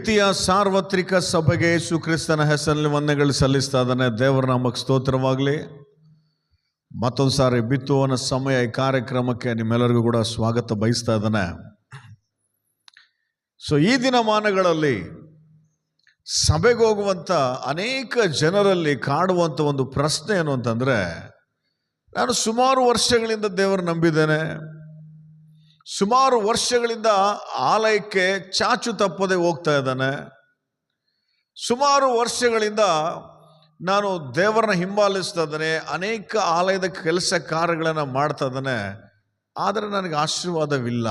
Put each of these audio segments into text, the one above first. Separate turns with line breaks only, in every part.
ಪ್ರೀತಿಯ ಸಾರ್ವತ್ರಿಕ ಸಭೆಗೆ ಯೇಸು ಕ್ರಿಸ್ತನ ಹೆಸರಲ್ಲಿ ವಂದನೆಗಳು ಸಲ್ಲಿಸ್ತಾ ಇದ್ದಾನೆ. ದೇವರ ನಮಗೆ ಸ್ತೋತ್ರವಾಗಲಿ. ಮತ್ತೊಂದು ಸಾರಿ ಬಿತ್ತುವನ ಸಮಯ ಈ ಕಾರ್ಯಕ್ರಮಕ್ಕೆ ನಿಮ್ಮೆಲ್ಲರಿಗೂ ಕೂಡ ಸ್ವಾಗತ ಬಯಸ್ತಾ ಇದ್ದಾನೆ. ಸೊ ಈ ದಿನಮಾನಗಳಲ್ಲಿ ಸಭೆಗೆ ಹೋಗುವಂಥ ಅನೇಕ ಜನರಲ್ಲಿ ಕಾಡುವಂಥ ಒಂದು ಪ್ರಶ್ನೆ ಏನು ಅಂತಂದರೆ, ನಾನು ಸುಮಾರು ವರ್ಷಗಳಿಂದ ದೇವರು ನಂಬಿದ್ದೇನೆ. ಸುಮಾರು ವರ್ಷಗಳಿಂದ ಆಲಯಕ್ಕೆ ಚಾಚು ತಪ್ಪದೆ ಹೋಗ್ತಾ ಇದ್ದಾನೆ. ಸುಮಾರು ವರ್ಷಗಳಿಂದ ನಾನು ದೇವರನ್ನ ಹಿಂಬಾಲಿಸ್ತಾ ಇದ್ದಾನೆ. ಅನೇಕ ಆಲಯದ ಕೆಲಸ ಕಾರ್ಯಗಳನ್ನು ಮಾಡ್ತಾ ಇದ್ದಾನೆ. ಆದರೆ ನನಗೆ ಆಶೀರ್ವಾದವಿಲ್ಲ.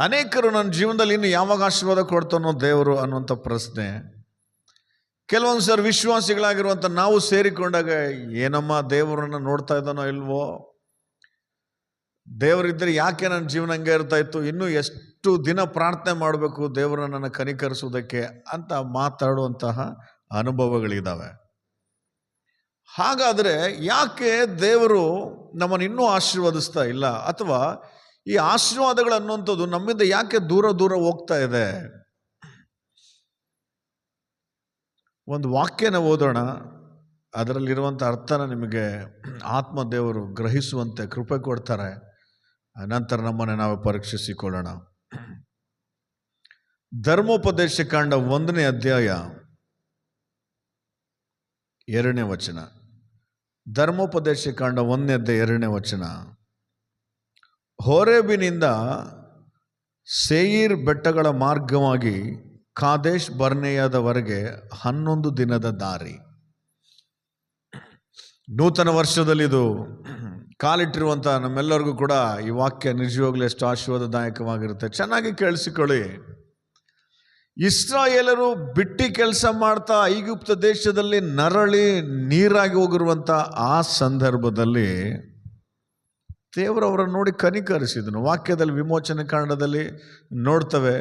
ಅನೇಕರು ನನ್ನ ಜೀವನದಲ್ಲಿ ಇನ್ನು ಯಾವಾಗ ಆಶೀರ್ವಾದ ಕೊಡ್ತಾನೋ ದೇವರು ಅನ್ನುವಂಥ ಪ್ರಶ್ನೆ. ಕೆಲವೊಂದು ಸರ್ ವಿಶ್ವಾಸಿಗಳಾಗಿರುವಂಥ ನಾವು ಸೇರಿಕೊಂಡಾಗ, ಏನಮ್ಮ ದೇವರನ್ನು ನೋಡ್ತಾ ಇದ್ದಾನೋ ಇಲ್ವೋ? ದೇವರಿದ್ದರೆ ಯಾಕೆ ನನ್ನ ಜೀವನ ಹಂಗೆ ಇರ್ತಾ ಇತ್ತು? ಇನ್ನೂ ಎಷ್ಟು ದಿನ ಪ್ರಾರ್ಥನೆ ಮಾಡಬೇಕು ದೇವರ ನನ್ನ ಕನಿಕರಿಸೋದಕ್ಕೆ ಅಂತ ಮಾತಾಡುವಂತಹ ಅನುಭವಗಳಿದ್ದಾವೆ ಹಾಗಾದರೆ ಯಾಕೆ ದೇವರು ನಮ್ಮನ್ನು ಇನ್ನೂ ಆಶೀರ್ವದಿಸ್ತಾ ಇಲ್ಲ? ಅಥವಾ ಈ ಆಶೀರ್ವಾದಗಳು ಅನ್ನುವಂಥದ್ದು ನಮ್ಮಿಂದ ಯಾಕೆ ದೂರ ದೂರ ಹೋಗ್ತಾ ಇದೆ? ಒಂದು ವಾಕ್ಯನ ಓದೋಣ. ಅದರಲ್ಲಿರುವಂಥ ಅರ್ಥನ ನಿಮಗೆ ಆತ್ಮದೇವರು ಗ್ರಹಿಸುವಂತೆ ಕೃಪೆ ಕೊಡ್ತಾರೆ. ನಂತರ ನಮ್ಮನ್ನು ನಾವು ಪರೀಕ್ಷಿಸಿಕೊಳ್ಳೋಣ. ಧರ್ಮೋಪದೇಶ ಕಾಂಡ ಒಂದನೇ ಅಧ್ಯಾಯ ಎರಡನೇ ವಚನ. ಧರ್ಮೋಪದೇಶ ಕಾಂಡ ಒಂದನೇ ಅಧ್ಯಾಯ ಎರಡನೇ ವಚನ. ಹೋರೇಬಿನಿಂದ ಸೇಯಿರ್ ಬೆಟ್ಟಗಳ ಮಾರ್ಗವಾಗಿ ಕಾದೇಶ್ ಬರ್ನೆಯಾದವರೆಗೆ ಹನ್ನೊಂದು ದಿನದ ದಾರಿ. ನೂತನ ವರ್ಷದಲ್ಲಿ ಇದು ಕಾಲಿಟ್ಟಿರುವಂಥ ನಮ್ಮೆಲ್ಲರಿಗೂ ಕೂಡ ಈ ವಾಕ್ಯ ನಿಜವಾಗ್ಲೂ ಎಷ್ಟು ಆಶೀರ್ವಾದದಾಯಕವಾಗಿರುತ್ತೆ. ಚೆನ್ನಾಗಿ ಕೇಳಿಸಿಕೊಳ್ಳಿ. ಇಸ್ರಾಯೇಲರು ಬಿಟ್ಟಿ ಕೆಲಸ ಮಾಡ್ತಾ ಐಗುಪ್ತ ದೇಶದಲ್ಲಿ ನರಳಿ ನೀರಾಗಿ ಹೋಗಿರುವಂಥ ಆ ಸಂದರ್ಭದಲ್ಲಿ ದೇವರು ಅವರನ್ನು ನೋಡಿ ಕನಿಕರಿಸಿದನು. ವಾಕ್ಯದಲ್ಲಿ, ವಿಮೋಚನೆ ಕಾಂಡದಲ್ಲಿ ನೋಡ್ತವೆ,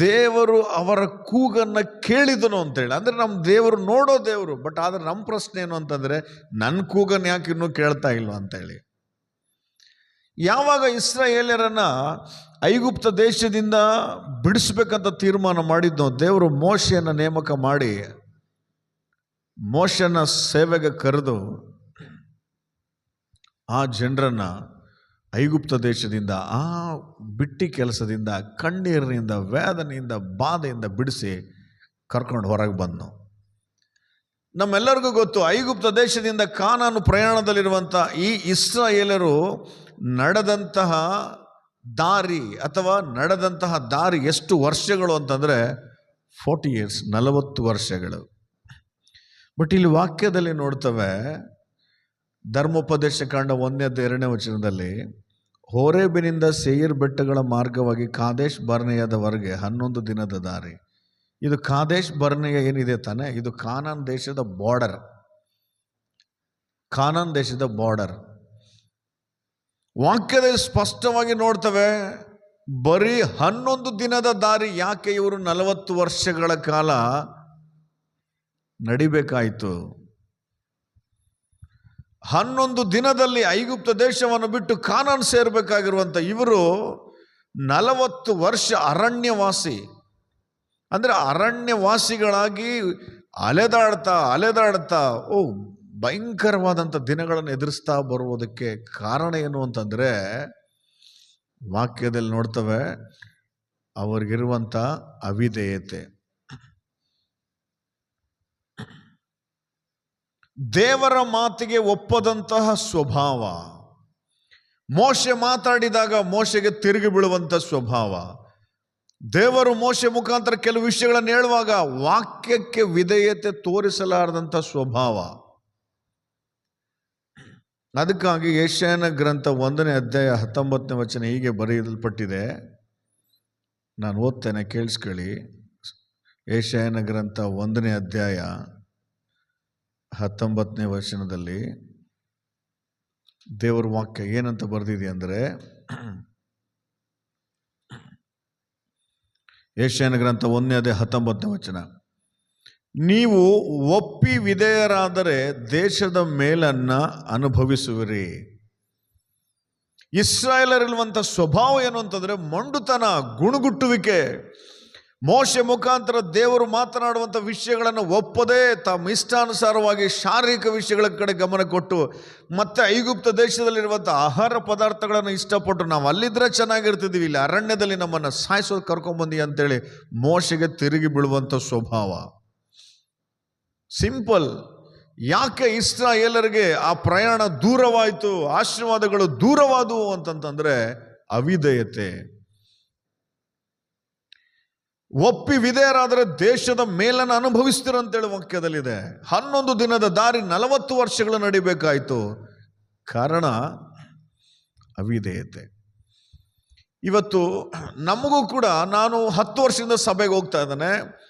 ದೇವರು ಅವರ ಕೂಗನ್ನು ಕೇಳಿದನು ಅಂತೇಳಿ. ಅಂದರೆ ನಮ್ಮ ದೇವರು ನೋಡೋ ದೇವರು ಬಟ್ ಆದರೆ ನಮ್ಮ ಪ್ರಶ್ನೆ ಏನು ಅಂತಂದರೆ ನನ್ನ ಕೂಗನ್ನು ಯಾಕೆ ಇನ್ನೂ ಕೇಳ್ತಾ ಇಲ್ವ ಅಂತೇಳಿ. ಯಾವಾಗ ಇಸ್ರಾಯೇಲರನ್ನ ಐಗುಪ್ತ ದೇಶದಿಂದ ಬಿಡಿಸ್ಬೇಕಂತ ತೀರ್ಮಾನ ಮಾಡಿದ್ನೋ ದೇವರು ಮೋಶೆಯನ್ನು ನೇಮಕ ಮಾಡಿ ಮೋಶನ ಸೇವೆಗೆ ಕರೆದು, ಆ ಜನರನ್ನು ಐಗುಪ್ತ ದೇಶದಿಂದ ಆ ಬಿಟ್ಟಿ ಕೆಲಸದಿಂದ, ಕಣ್ಣೀರಿನಿಂದ, ವೇದನೆಯಿಂದ, ಬಾಧೆಯಿಂದ ಬಿಡಿಸಿ ಕರ್ಕೊಂಡು ಹೊರಗೆ ಬಂದನು. ನಮ್ಮೆಲ್ಲರಿಗೂ ಗೊತ್ತು, ಐಗುಪ್ತ ದೇಶದಿಂದ ಕಾನಾನು ಪ್ರಯಾಣದಲ್ಲಿರುವಂಥ ಈ ಇಸ್ರಾಯೇಲರು ನಡೆದಂತಹ ದಾರಿ ಅಥವಾ ನಡೆದಂತಹ ದಾರಿ ಎಷ್ಟು ವರ್ಷಗಳು ಅಂತಂದರೆ ಫೋರ್ಟಿ ಇಯರ್ಸ್, ನಲವತ್ತು ವರ್ಷಗಳು. ಬಟ್ ಇಲ್ಲಿ ವಾಕ್ಯದಲ್ಲಿ ನೋಡ್ತವೆ, ಧರ್ಮೋಪದೇಶ ಕಾಂಡ ಒಂದನೇ ಎರಡನೇ ವಚನದಲ್ಲಿ ಹೋರೇಬಿನಿಂದ ಸೇಯರ್ ಬೆಟ್ಟಗಳ ಮಾರ್ಗವಾಗಿ ಕಾದೇಶ್ ಬರ್ನೆಯದವರೆಗೆ ಹನ್ನೊಂದು ದಿನದ ದಾರಿ. ಇದು ಕಾದೇಶ್ ಬರ್ನೆಯ ಏನಿದೆ ತಾನೆ? ಇದು ಕಾನಾನ್ ದೇಶದ ಬಾರ್ಡರ್. ಕಾನಾನ್ ದೇಶದ ಬಾರ್ಡರ್. ವಾಕ್ಯದಲ್ಲಿ ಸ್ಪಷ್ಟವಾಗಿ ನೋಡ್ತವೆ, ಬರೀ ಹನ್ನೊಂದು ದಿನದ ದಾರಿ ಯಾಕೆ ಇವರು ನಲವತ್ತು ವರ್ಷಗಳ ಕಾಲ ನಡಿಬೇಕಾಯಿತು? ಹನ್ನೊಂದು ದಿನದಲ್ಲಿ ಐಗುಪ್ತ ದೇಶವನ್ನು ಬಿಟ್ಟು ಕಾನಾನ್ ಸೇರಬೇಕಾಗಿರುವಂಥ ಇವರು ನಲವತ್ತು ವರ್ಷ ಅರಣ್ಯವಾಸಿ. ಅಂದರೆ ಅರಣ್ಯವಾಸಿಗಳಾಗಿ ಅಲೆದಾಡ್ತಾ ಅಲೆದಾಡ್ತಾ, ಓ, ಭಯಂಕರವಾದಂಥ ದಿನಗಳನ್ನು ಎದುರಿಸ್ತಾ ಬರುವುದಕ್ಕೆ ಕಾರಣ ಏನು ಅಂತಂದರೆ, ವಾಕ್ಯದಲ್ಲಿ ನೋಡ್ತವೆ, ಅವ್ರಿಗಿರುವಂಥ ಅವಿಧೇಯತೆ. ದೇವರ ಮಾತಿಗೆ ಒಪ್ಪದಂತಹ ಸ್ವಭಾವ. ಮೋಶೆ ಮಾತಾಡಿದಾಗ ಮೋಶೆಗೆ ತಿರುಗಿ ಬೀಳುವಂಥ ಸ್ವಭಾವ. ದೇವರು ಮೋಶೆ ಮುಖಾಂತರ ಕೆಲವು ವಿಷಯಗಳನ್ನು ಹೇಳುವಾಗ ವಾಕ್ಯಕ್ಕೆ ವಿಧೇಯತೆ ತೋರಿಸಲಾರದಂಥ ಸ್ವಭಾವ. ಅದಕ್ಕಾಗಿ ಏಷ್ಯಾನ ಗ್ರಂಥ ಒಂದನೇ ಅಧ್ಯಾಯ ಹತ್ತೊಂಬತ್ತನೇ ವಚನ ಹೀಗೆ ಬರೆಯಲ್ಪಟ್ಟಿದೆ. ನಾನು ಓದ್ತೇನೆ, ಕೇಳಿಸ್ಕೊಳ್ಳಿ. ಏಷ್ಯಾಯನ ಗ್ರಂಥ ಒಂದನೇ ಅಧ್ಯಾಯ ಹತ್ತೊಂಬತ್ತನೇ ವಚನದಲ್ಲಿ ದೇವರ ವಾಕ್ಯ ಏನಂತ ಬರೆದಿದೆ ಅಂದರೆ, ಏಷ್ಯನ ಗ್ರಂಥ ಒಂದನೇ ಅದೇ ಹತ್ತೊಂಬತ್ತನೇ ವಚನ, ನೀವು ಒಪ್ಪಿ ವಿಧೇಯರಾದರೆ ದೇಶದ ಮೇಲನ್ನ ಅನುಭವಿಸುವಿರಿ. ಇಸ್ರಾಯೇಲರಿರುವಂಥ ಸ್ವಭಾವ ಏನು ಅಂತಂದರೆ, ಮೊಂಡುತನ, ಗುಣಗುಟ್ಟುವಿಕೆ. ಮೋಶೆ ಮುಖಾಂತರ ದೇವರು ಮಾತನಾಡುವಂಥ ವಿಷಯಗಳನ್ನು ಒಪ್ಪದೆ ತಮ್ಮ ಇಷ್ಟಾನುಸಾರವಾಗಿ ಶಾರೀರಿಕ ವಿಷಯಗಳ ಕಡೆ ಗಮನ ಕೊಟ್ಟು ಮತ್ತೆ ಐಗುಪ್ತ ದೇಶದಲ್ಲಿರುವಂಥ ಆಹಾರ ಪದಾರ್ಥಗಳನ್ನು ಇಷ್ಟಪಟ್ಟು ನಾವು ಅಲ್ಲಿದ್ರೆ ಚೆನ್ನಾಗಿರ್ತಿದ್ದೀವಿ, ಇಲ್ಲಿ ಅರಣ್ಯದಲ್ಲಿ ನಮ್ಮನ್ನು ಸಾಯಿಸೋದು ಕರ್ಕೊಂಬಂದಿ ಅಂತೇಳಿ ಮೋಶೆಗೆ ತಿರುಗಿ ಬೀಳುವಂಥ ಸ್ವಭಾವ. ಸಿಂಪಲ್. ಯಾಕೆ ಇಸ್ರಾಯೇಲರಿಗೆ ಆ ಪ್ರಯಾಣ ದೂರವಾಯಿತು, ಆಶೀರ್ವಾದಗಳು ದೂರವಾದವು ಅಂತಂತಂದರೆ ಅವಿಧೇಯತೆ. ಒಪ್ಪಿ ವಿಧೇಯರಾದರೆ ದೇಶದ ಮೇಲನ್ನು ಅನುಭವಿಸ್ತಿರಂತೇಳಿ ವಾಕ್ಯದಲ್ಲಿದೆ. ಹನ್ನೊಂದು ದಿನದ ದಾರಿ ನಲವತ್ತು ವರ್ಷಗಳು ನಡಿಬೇಕಾಯಿತು. ಕಾರಣ ಅವಿಧೇಯತೆ. ಇವತ್ತು ನಮಗೂ ಕೂಡ ನಾನು ಹತ್ತು ವರ್ಷದಿಂದ ಸಭೆಗೆ ಹೋಗ್ತಾ ಇದ್ದೇನೆ,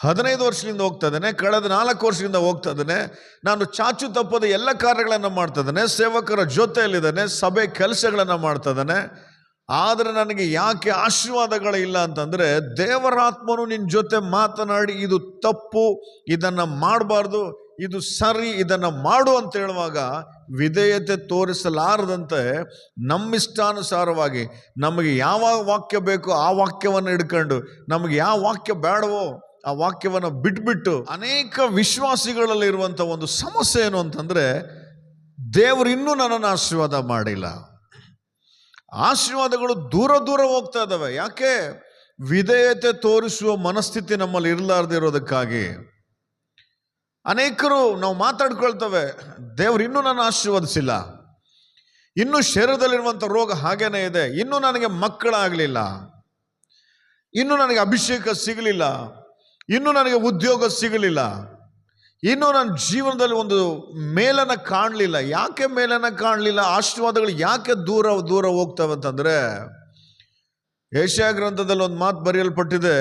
ಹದಿನೈದು ವರ್ಷದಿಂದ ಹೋಗ್ತಾ ಇದ್ದೇನೆ, ಕಳೆದ ನಾಲ್ಕು ವರ್ಷದಿಂದ ಹೋಗ್ತಾ ಇದ್ದೇನೆ, ನಾನು ಚಾಚು ತಪ್ಪದ ಎಲ್ಲ ಕಾರ್ಯಗಳನ್ನು ಮಾಡ್ತಾ ಇದ್ದೇನೆ, ಸೇವಕರ ಜೊತೆಯಲ್ಲಿದ್ದೇನೆ, ಸಭೆ ಕೆಲಸಗಳನ್ನು ಮಾಡ್ತಾ ಇದ್ದಾನೆ. ಆದರೆ ನನಗೆ ಯಾಕೆ ಆಶೀರ್ವಾದಗಳಿಲ್ಲ ಅಂತಂದರೆ ದೇವರಾತ್ಮನು ನಿನ್ನ ಜೊತೆ ಮಾತನಾಡಿ ಇದು ತಪ್ಪು, ಇದನ್ನು ಮಾಡಬಾರ್ದು, ಇದು ಸರಿ, ಇದನ್ನು ಮಾಡು ಅಂತ ಹೇಳುವಾಗ ವಿಧೇಯತೆ ತೋರಿಸಲಾರದಂತೆ ನಮ್ಮಿಷ್ಟಾನುಸಾರವಾಗಿ ನಮಗೆ ಯಾವ ವಾಕ್ಯ ಬೇಕೋ ಆ ವಾಕ್ಯವನ್ನು ಹಿಡ್ಕೊಂಡು ನಮಗೆ ಯಾವ ವಾಕ್ಯ ಬೇಡವೋ ಆ ವಾಕ್ಯವನ್ನು ಬಿಟ್ಬಿಟ್ಟು ಅನೇಕ ವಿಶ್ವಾಸಿಗಳಲ್ಲಿ ಇರುವಂಥ ಒಂದು ಸಮಸ್ಯೆ ಏನು ಅಂತಂದರೆ ದೇವರು ಇನ್ನೂ ನನ್ನನ್ನು ಆಶೀರ್ವಾದ ಮಾಡಿಲ್ಲ. ಆಶೀರ್ವಾದಗಳು ದೂರ ದೂರ ಹೋಗ್ತಾ ಇದ್ದಾವೆ. ಯಾಕೆ? ವಿಧೇಯತೆ ತೋರಿಸುವ ಮನಸ್ಥಿತಿ ನಮ್ಮಲ್ಲಿ ಇರಲಾರ್ದೇ ಇರೋದಕ್ಕಾಗಿ. ಅನೇಕರು ನಾವು ಮಾತಾಡ್ಕೊಳ್ತೇವೆ, ದೇವರು ಇನ್ನೂ ನನ್ನ ಆಶೀರ್ವದಿಸಿಲ್ಲ. ಇನ್ನೂ ಶರೀರದಲ್ಲಿರುವಂಥ ರೋಗ ಹಾಗೇನೇ ಇದೆ. ಇನ್ನೂ ನನಗೆ ಮಕ್ಕಳಾಗಲಿಲ್ಲ. ಇನ್ನೂ ನನಗೆ ಅಭಿಷೇಕ ಸಿಗಲಿಲ್ಲ. ಇನ್ನೂ ನನಗೆ ಉದ್ಯೋಗ ಸಿಗಲಿಲ್ಲ. ಇನ್ನೂ ನನ್ನ ಜೀವನದಲ್ಲಿ ಒಂದು ಮೇಲನ ಕಾಣಲಿಲ್ಲ. ಯಾಕೆ ಮೇಲನ ಕಾಣಲಿಲ್ಲ? ಆಶೀರ್ವಾದಗಳು ಯಾಕೆ ದೂರ ದೂರ ಹೋಗ್ತವೆ ಅಂತಂದರೆ, ಏಷ್ಯಾ ಗ್ರಂಥದಲ್ಲಿ ಒಂದು ಮಾತು ಬರೆಯಲ್ಪಟ್ಟಿದೆ,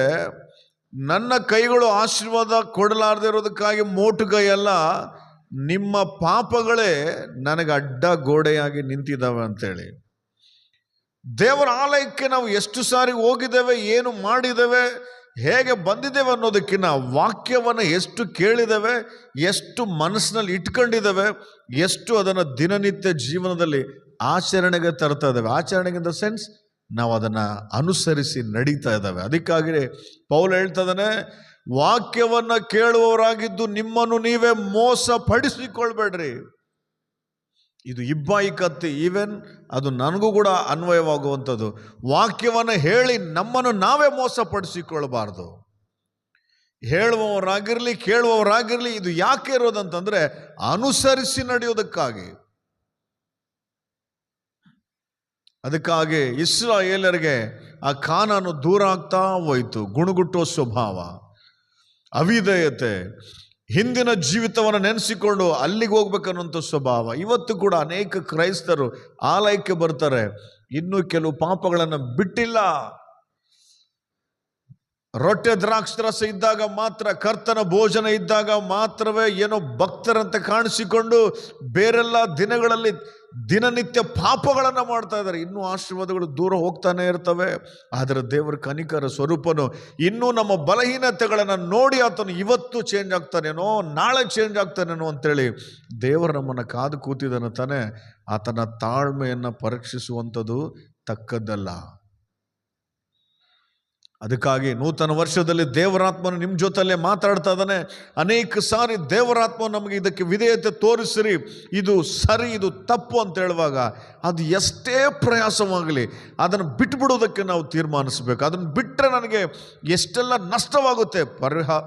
ನನ್ನ ಕೈಗಳು ಆಶೀರ್ವಾದ ಕೊಡಲಾರದೆ ಇರೋದಕ್ಕಾಗಿ ಮೋಟುಗೈ ಅಲ್ಲ ನಿಮ್ಮ ಪಾಪಗಳೇ ನನಗೆ ಅಡ್ಡ ಗೋಡೆಯಾಗಿ ನಿಂತಿದ್ದಾವೆ ಅಂತೇಳಿ. ದೇವರ ಆಲಯಕ್ಕೆ ನಾವು ಎಷ್ಟು ಸಾರಿ ಹೋಗಿದ್ದೇವೆ, ಏನು ಮಾಡಿದ್ದೇವೆ ಹೇಗೆ ಬಂದಿದ್ದೇವೆ ಅನ್ನೋದಕ್ಕಿಂತ ವಾಕ್ಯವನ್ನು ಎಷ್ಟು ಕೇಳಿದ್ದೇವೆ ಎಷ್ಟು ಮನಸ್ಸಿನಲ್ಲಿ ಇಟ್ಕೊಂಡಿದ್ದೇವೆ ಎಷ್ಟು ಅದನ್ನು ದಿನನಿತ್ಯ ಜೀವನದಲ್ಲಿ ಆಚರಣೆಗೆ ತರ್ತಾ ಇದ್ದೇವೆ ಆಚರಣೆಗೆ ಇನ್ ದ ಸೆನ್ಸ್ ನಾವು ಅದನ್ನು ಅನುಸರಿಸಿ ನಡೀತಾ ಇದ್ದಾವೆ ಅದಕ್ಕಾಗಿ ಪೌಲ್ ಹೇಳ್ತಾ ಇದ್ದಾನೆ, ವಾಕ್ಯವನ್ನು ಕೇಳುವವರಾಗಿದ್ದು ನಿಮ್ಮನ್ನು ನೀವೇ ಮೋಸ ಪಡಿಸಿಕೊಳ್ಬೇಡ್ರಿ ಇದು ಇಬ್ಬಾಯಿ ಕತ್ತಿ. ಈವೆನ್ ಅದು ನನಗೂ ಕೂಡ ಅನ್ವಯವಾಗುವಂಥದ್ದು. ವಾಕ್ಯವನ್ನು ಹೇಳಿ ನಮ್ಮನ್ನು ನಾವೇ ಮೋಸಪಡಿಸಿಕೊಳ್ಳಬಾರ್ದು. ಹೇಳುವವರಾಗಿರಲಿ, ಕೇಳುವವರಾಗಿರಲಿ, ಇದು ಯಾಕೆ ಇರೋದಂತಂದರೆ ಅನುಸರಿಸಿ ನಡೆಯೋದಕ್ಕಾಗಿ ಅದಕ್ಕಾಗಿ ಇಸ್ರಾಯೇಲರಿಗೆ ಆ ಕಾನೂನು ದೂರ ಆಗ್ತಾ ಹೋಯಿತು. ಗುಣಗುಟ್ಟೋ ಸ್ವಭಾವ, ಅವಿಧೇಯತೆ ಹಿಂದಿನ ಜೀವಿತವನ್ನು ನೆನೆಸಿಕೊಂಡು ಅಲ್ಲಿಗೆ ಹೋಗ್ಬೇಕನ್ನುವಂಥ ಸ್ವಭಾವ. ಇವತ್ತು ಕೂಡ ಅನೇಕ ಕ್ರೈಸ್ತರು ಆಲಯಕ್ಕೆ ಬರ್ತಾರೆ. ಇನ್ನೂ ಕೆಲವು ಪಾಪಗಳನ್ನು ಬಿಟ್ಟಿಲ್ಲ. ರೊಟ್ಟೆ ದ್ರಾಕ್ಷರಸ ಇದ್ದಾಗ ಮಾತ್ರ, ಕರ್ತನ ಭೋಜನ ಇದ್ದಾಗ ಮಾತ್ರವೇ ಏನೋ ಭಕ್ತರಂತೆ ಕಾಣಿಸಿಕೊಂಡು ಬೇರೆಲ್ಲ ದಿನಗಳಲ್ಲಿ ದಿನನಿತ್ಯ ಪಾಪಗಳನ್ನು ಮಾಡ್ತಾ ಇದ್ದಾರೆ. ಇನ್ನೂ ಆಶೀರ್ವಾದಗಳು ದೂರ ಹೋಗ್ತಾನೆ ಇರ್ತವೆ. ಆದರೆ ದೇವರ ಕನಿಕರ ಸ್ವರೂಪನು ಇನ್ನೂ ನಮ್ಮ ಬಲಹೀನತೆಗಳನ್ನು ನೋಡಿ ಆತನು ಇವತ್ತು ಚೇಂಜ್ ಆಗ್ತಾನೇನೋ, ನಾಳೆ ಚೇಂಜ್ ಆಗ್ತಾನೇನೋ ಅಂತೇಳಿ ದೇವರು ನಮ್ಮನ್ನು ಕಾದು ಕೂತಿದ್ದಾನೆ ತಾನೆ. ಆತನ ತಾಳ್ಮೆಯನ್ನು ಪರೀಕ್ಷಿಸುವಂಥದ್ದು ತಕ್ಕದ್ದಲ್ಲ. ಅದಕ್ಕಾಗಿ ನೂತನ ವರ್ಷದಲ್ಲಿ ದೇವರಾತ್ಮನು ನಿಮ್ಮ ಜೊತೆಯಲ್ಲೇ ಮಾತಾಡ್ತಾ ಇದ್ದಾನೆ. ಅನೇಕ ಸಾರಿ ದೇವರಾತ್ಮ ನಮಗೆ ಇದಕ್ಕೆ ವಿಧೇಯತೆ ತೋರಿಸಿರಿ. ಇದು ಸರಿ, ಇದು ತಪ್ಪು ಅಂತ ಹೇಳುವಾಗ ಅದು ಎಷ್ಟೇ ಪ್ರಯಾಸವಾಗಲಿ ಅದನ್ನು ಬಿಟ್ಬಿಡೋದಕ್ಕೆ ನಾವು ತೀರ್ಮಾನಿಸಬೇಕು. ಅದನ್ನು ಬಿಟ್ಟರೆ ನನಗೆ ಎಷ್ಟೆಲ್ಲ ನಷ್ಟವಾಗುತ್ತೆ? ಪರಿಹಾ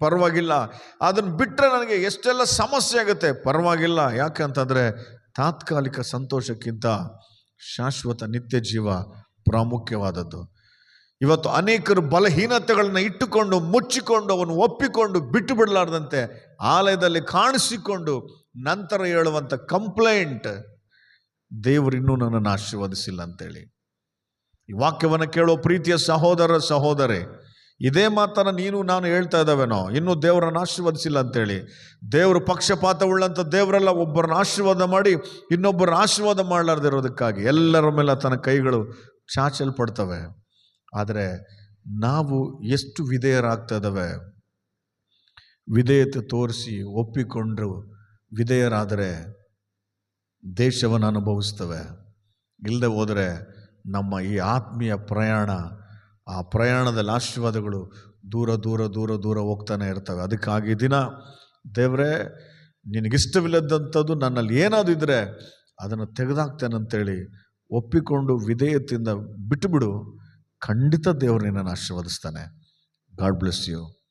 ಪರವಾಗಿಲ್ಲ. ಅದನ್ನು ಬಿಟ್ಟರೆ ನನಗೆ ಎಷ್ಟೆಲ್ಲ ಸಮಸ್ಯೆ ಆಗುತ್ತೆ? ಪರವಾಗಿಲ್ಲ. ಯಾಕೆ ಅಂತಂದರೆ ತಾತ್ಕಾಲಿಕ ಸಂತೋಷಕ್ಕಿಂತ ಶಾಶ್ವತ ನಿತ್ಯ ಜೀವ ಪ್ರಾಮುಖ್ಯವಾದದ್ದು. ಇವತ್ತು ಅನೇಕರು ಬಲಹೀನತೆಗಳನ್ನ ಇಟ್ಟುಕೊಂಡು, ಮುಚ್ಚಿಕೊಂಡು ಅವನು ಒಪ್ಪಿಕೊಂಡು, ಬಿಟ್ಟು ಬಿಡಲಾರ್ದಂತೆ ಆಲಯದಲ್ಲಿ ಕಾಣಿಸಿಕೊಂಡು ನಂತರ ಹೇಳುವಂಥ ಕಂಪ್ಲೇಂಟ್, ದೇವರು ಇನ್ನೂ ನನ್ನನ್ನು ಆಶೀರ್ವದಿಸಿಲ್ಲ ಅಂತೇಳಿ. ಈ ವಾಕ್ಯವನ್ನು ಕೇಳೋ ಪ್ರೀತಿಯ ಸಹೋದರ ಸಹೋದರಿ, ಇದೇ ಮಾತನ್ನು ನೀನು, ನಾನು ಹೇಳ್ತಾ ಇದ್ದಾವೇನೋ, ಇನ್ನೂ ದೇವರನ್ನು ಆಶೀರ್ವದಿಸಿಲ್ಲ ಅಂತೇಳಿ. ದೇವರು ಪಕ್ಷಪಾತ ಉಳ್ಳಂಥ ದೇವರೆಲ್ಲ, ಒಬ್ಬರನ್ನ ಆಶೀರ್ವಾದ ಮಾಡಿ, ಇನ್ನೊಬ್ಬರನ್ನ ಆಶೀರ್ವಾದ ಮಾಡಲಾರ್ದಿರೋದಕ್ಕಾಗಿ ಎಲ್ಲರ ಮೇಲೆ ತನ್ನ ಕೈಗಳು ಚಾಚಲ್ಪಡ್ತವೆ. ಆದರೆ ನಾವು ಎಷ್ಟು ವಿಧೇಯರಾಗ್ತದವೆ ವಿಧೇಯತೆ ತೋರಿಸಿ ಒಪ್ಪಿಕೊಂಡು ವಿಧೇಯರಾದರೆ ದೇಶವನ್ನು ಅನುಭವಿಸ್ತವೆ. ಇಲ್ಲದೆ ಹೋದರೆ ನಮ್ಮ ಈ ಆತ್ಮೀಯ ಪ್ರಯಾಣ, ಆ ಪ್ರಯಾಣದಲ್ಲಿ ಆಶೀರ್ವಾದಗಳು ದೂರ ದೂರ ದೂರ ದೂರ ಹೋಗ್ತಾನೆ ಇರ್ತವೆ. ಅದಕ್ಕಾಗಿ ದಿನ ದೇವರೇ, ನಿನಗಿಷ್ಟವಿಲ್ಲದಂಥದ್ದು ನನ್ನಲ್ಲಿ ಏನಾದರೂ ಇದ್ದರೆ ಅದನ್ನು ತೆಗೆದಾಕ್ತೇನೆ ಅಂತೇಳಿ ಒಪ್ಪಿಕೊಂಡು ವಿಧೇಯತೆಯಿಂದ ಬಿಟ್ಟುಬಿಡು ಖಂಡಿತ ದೇವರು ನಿನ್ನನ್ನು ಆಶೀರ್ವದಿಸ್ತಾನೆ. God bless you